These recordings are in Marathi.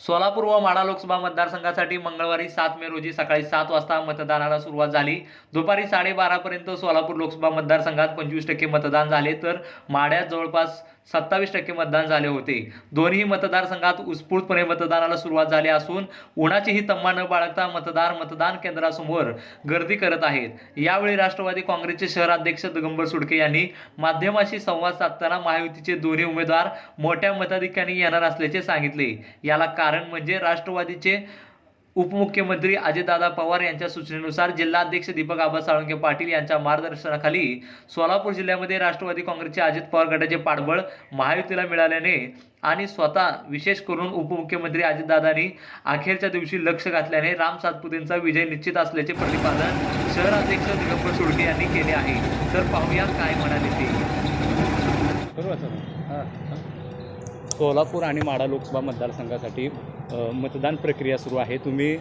सोलापूर व माढा लोकसभा मतदारसंघासाठी मंगळवारी सात मे रोजी सकाळी सात वाजता मतदानाला सुरुवात झाली. दुपारी साडेबारापर्यंत सोलापूर लोकसभा मतदारसंघात पंचवीस टक्के मतदान झाले तर माड्यात जवळपास सत्तावीस टक्के मतदान झाले होते. दोन्ही मतदारसंघात उत्स्फूर्तपणे मतदानाला सुरुवात झाली असून उन्हाचीही तम्मा न बाळगता मतदार मतदान केंद्रासमोर गर्दी करत आहेत. यावेळी राष्ट्रवादी काँग्रेसचे शहराध्यक्ष दिगंबर सुडके यांनी माध्यमाशी संवाद साधताना महायुतीचे दोन्ही उमेदवार मोठ्या मताधिक्याने येणार असल्याचे सांगितले. याला कारण म्हणजे राष्ट्रवादीचे उपमुख्यमंत्री अजितदादा पवार यांच्या सूचनेनुसार जिल्हाध्यक्ष दीपक आबा साळुंके पाटील यांच्या मार्गदर्शनाखाली सोलापूर जिल्ह्यामध्ये राष्ट्रवादी काँग्रेसचे अजित पवार गटाचे पाठबळ महायुतीला मिळाल्याने आणि स्वतः विशेष करून उपमुख्यमंत्री अजितदादांनी अखेरच्या दिवशी लक्ष घातल्याने राम सातपुतेंचा विजय निश्चित असल्याचे प्रतिपादन शहराध्यक्ष दिगंबर सुडके यांनी केले आहे. तर पाहूया काय म्हणाले ते. सोलापूर आणि माढा लोकसभा मतदारसंघासाठी मतदान प्रक्रिया सुरू आहे. तुम्ही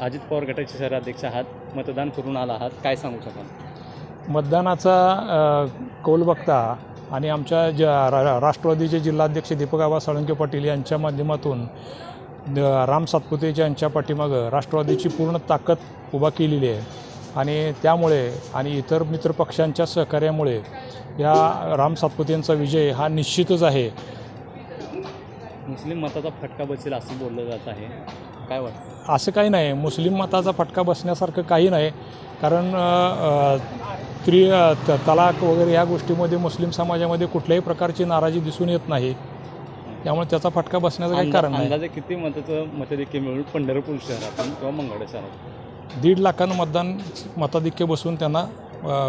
अजित पवार गटाचे शहराध्यक्ष आहात. मतदान करून आला आहात. काय सांगू शकाल? मतदानाचा कौल बघता आणि आमच्या ज रा- राष्ट्रवादीचे जिल्हाध्यक्ष दीपक आबा साळुंके पाटील यांच्या माध्यमातून राम सातपुते यांच्या पाठीमागं राष्ट्रवादीची पूर्ण ताकद उभा केलेली आहे. आणि त्यामुळे आणि इतर मित्रपक्षांच्या सहकार्यामुळे या राम सातपुतेंचा विजय हा निश्चितच आहे. मुस्लिम मताचा फटका बसेल असं बोललं जात आहे. काय वाटतं? असं काही नाही. मुस्लिम मताचा फटका बसण्यासारखं काही नाही. कारण अ, अ, स्त्री अ, त- तलाक वगैरे या गोष्टीमध्ये मुस्लिम समाजामध्ये कुठल्याही प्रकारची नाराजी दिसून येत नाही. त्यामुळे त्याचा फटका बसण्याचं काही कारण नाही. अंदाजे किती मताचं मतधिक्य मिळून पंढरपूर शहरातून किंवा मंगळ शहरात दीड लाखांना मतदान मताधिक्य बसून त्यांना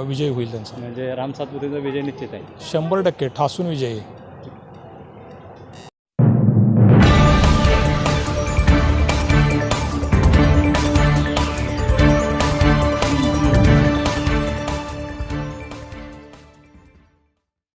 विजय होईल त्यांचा. म्हणजे राम सातपुतेचा विजय निश्चित आहे. शंभर टक्के ठासून विजय. आहे